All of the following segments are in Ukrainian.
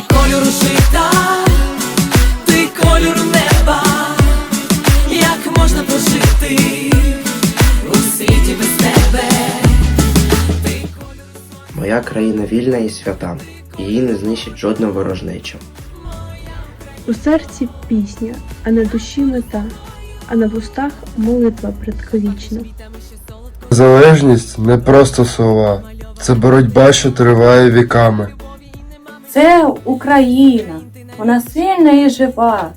ти кольору жита, ти кольору неба, як можна прожити у світі без тебе? Ти Моя країна вільна і свята, її не знищить жодна ворожнеча. У серці пісня, а на душі мета, а на вустах молитва предковічна. Залежність не просто слова, це боротьба, що триває віками. Це Україна. Вона сильна і жива,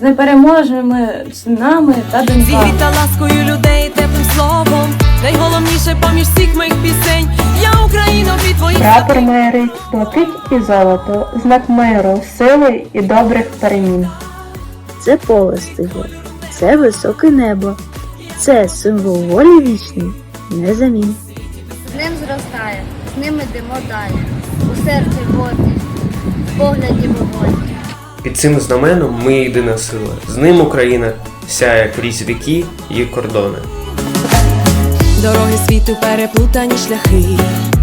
з непереможними синами та доньками. Зігріта ласкою людей теплим словом. Найголовніше поміж всіх моїх пісень. Я Україна від твоїх Прапор майорить, блакить і золото, знак миру, сили і добрих перемін. Це поле стигло, це високе небо, це символ волі вічний, незамін. З ним зростає, з ним ідемо далі. У серці води, погляді вогонь. Під цим знаменом ми єдина сила. З ним Україна сяє крізь віки і кордони. Дороги світу переплутані шляхи.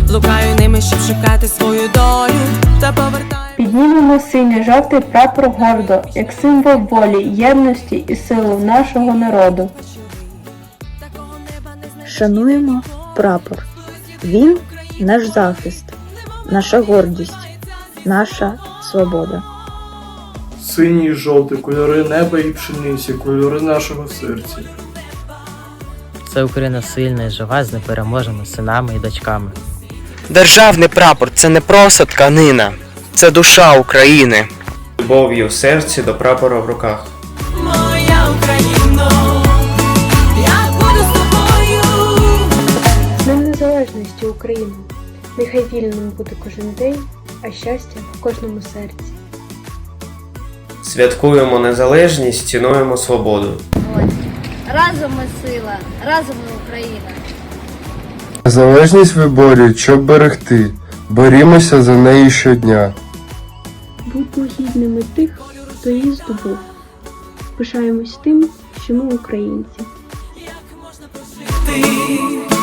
Блукаю ними, щоб шукати свою долю та повертаю. Піднімемо синьо-жовтий прапор гордо, як символ волі, єдності і сили нашого народу. Шануємо прапор. Він наш захист, наша гордість, наша свобода. Синій і жовтий кольори неба і пшениці, кольори нашого серця. Це Україна сильна і жива з непереможними синами і дочками. Державний прапор це не просто тканина, це душа України. Любов'ю в серці до прапора в руках. Моя Україно, я буду з тобою. З Незалежності України! Нехай вільним буде кожен день, а щастя в кожному серці. Святкуємо незалежність, цінуємо свободу. Разом ми сила, разом ми Україна. Незалежність виборюють, щоб берегти. Борімося за неї щодня. Будьмо гідними тих, хто її здобув. Пишаємось тим, що ми українці. Ти у